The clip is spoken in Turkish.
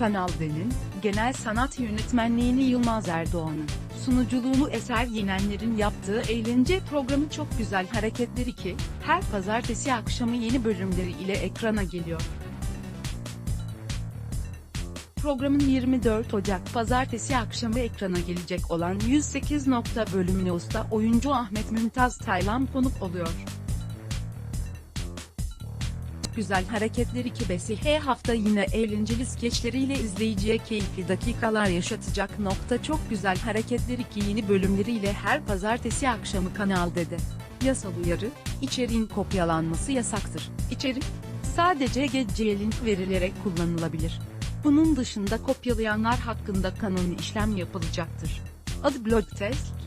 Kanal D'nin, genel sanat yönetmenliğini Yılmaz Erdoğan'ın, sunuculuğunu Eser Yenenler'in yaptığı eğlence programı Çok Güzel Hareketler 2, her pazartesi akşamı yeni bölümleri ile ekrana geliyor. Programın 24 Ocak pazartesi akşamı ekrana gelecek olan 108 nokta bölümüne usta oyuncu Ahmet Mümtaz Taylan konuk oluyor. Güzel Hareketler 2 Besihe hafta yine eğlenceli skeçleriyle izleyiciye keyifli dakikalar yaşatacak nokta Çok Güzel Hareketler 2 yeni bölümleriyle her pazartesi akşamı Kanal D'de. Yasal uyarı, içeriğin kopyalanması yasaktır. İçerik, sadece GC link verilerek kullanılabilir. Bunun dışında kopyalayanlar hakkında kanuni işlem yapılacaktır. Adı Blog Test,